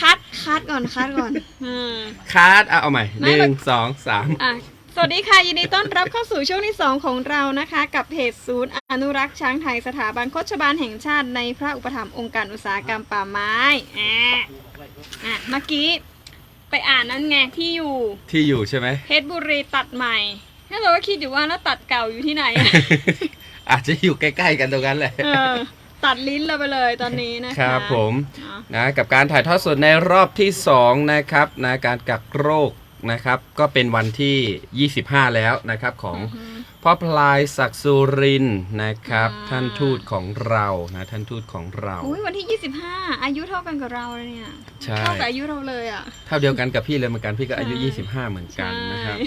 คัดคัดก่อนคัดก่อนอืมคาร์ดเอาเอาใหม่ไม่หนึ่งมันสองสามอะสวัสดีค่ะยินดีต้อนรับเข้าสู่ช่วงที่ 2 ของเรานะคะ กับเพจศูนย์อนุรักษ์ช้างไทยสถาบันโคชบาลแห่งชาติในพระอุปถัมภ์องค์การอุตสาหกรรมป่าไม้อะอะเมื่อกี้ไปอ่านนั่นไงที่อยู่ที่อยู่ใช่ไหม เพชรบุรีตัดใหม่แล้วเราก็คิดอยู่ว่าแล้วตัดเก่าอยู่ที่ไหนอะอาจจะอยู่ใกล้ ๆ กันตรงนั้นแหละ เออ ตัดลิ้นเราไปเลยตอนนี้นะคะครับผมอะนะกับการถ่ายทอดสดในรอบที่ 2 นะครับนะการกักโรคนะครับ ก็เป็นวันที่ 25 แล้วนะครับของ อือฮึพ่อพลายศักดิ์สุรินทร์นะครับ อ่า ท่านทูตของเรานะท่านทูตของเรา อุ้ยวันที่ 25 อายุเท่ากันกับเราเลยเนี่ยใช่ เท่ากับอายุเราเลยอะ เท่าเดียวกันกับพี่เลยเหมือนกันพี่ก็อายุ ใช่ 25 เหมือนกันนะครับ ใช่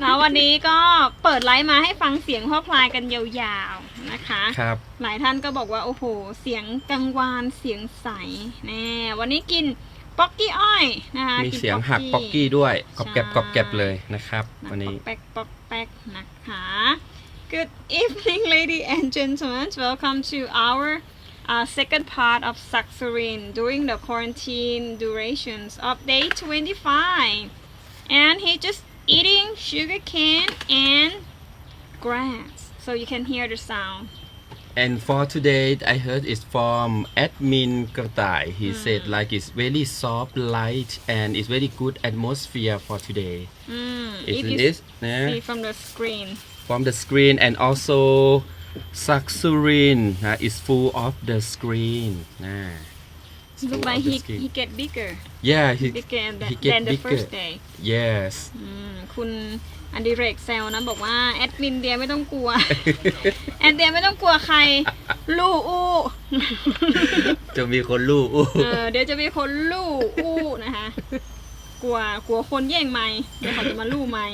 แล้ววันนี้ก็เปิดไลฟ์มาให้ฟังเสียงพ่อพลายกันยาวๆนะคะ ครับ หลายท่านก็บอกว่าโอ้โห เสียงกังวานเสียงใสแน่วันนี้กินป๊อกกี้อ้อยนะคะมีกินเสียงหักป๊อกกี้ด้วยกรอบแกรบใช่กรอบแกรบเลยนะครับนะวันนี้ป๊อกแป๊กป๊อกแป๊กนะคะ Good evening ladies and gentlemen welcome to our uh, second part of Saxorin during the quarantine durations of day 25 and he just eating sugar cane and grass so you can hear the sound And for today, I heard it's from admin Kratai. He said like it's very soft, light, and it's very good atmosphere for today. mm, Isn't it? Yeah. see from the screen From the screen and also Saksurin uh, is full of the screen. It's look full like of the he, screen. he get bigger Yeah, he, bigger than, he get than the bigger. first day yes. อืมคุณอันดิเรกแซวนะบอกว่าแอดมินเดียไม่ต้องกลัว แอดเดียไม่ต้องกลัวใคร ลู่อู้จะมีคนลู่อู้เออเดี๋ยวจะมีคนลู่อู้นะคะ กลัวกลัวคนแย่งไม้เดี๋ยวเขาจะมาลู่ไม้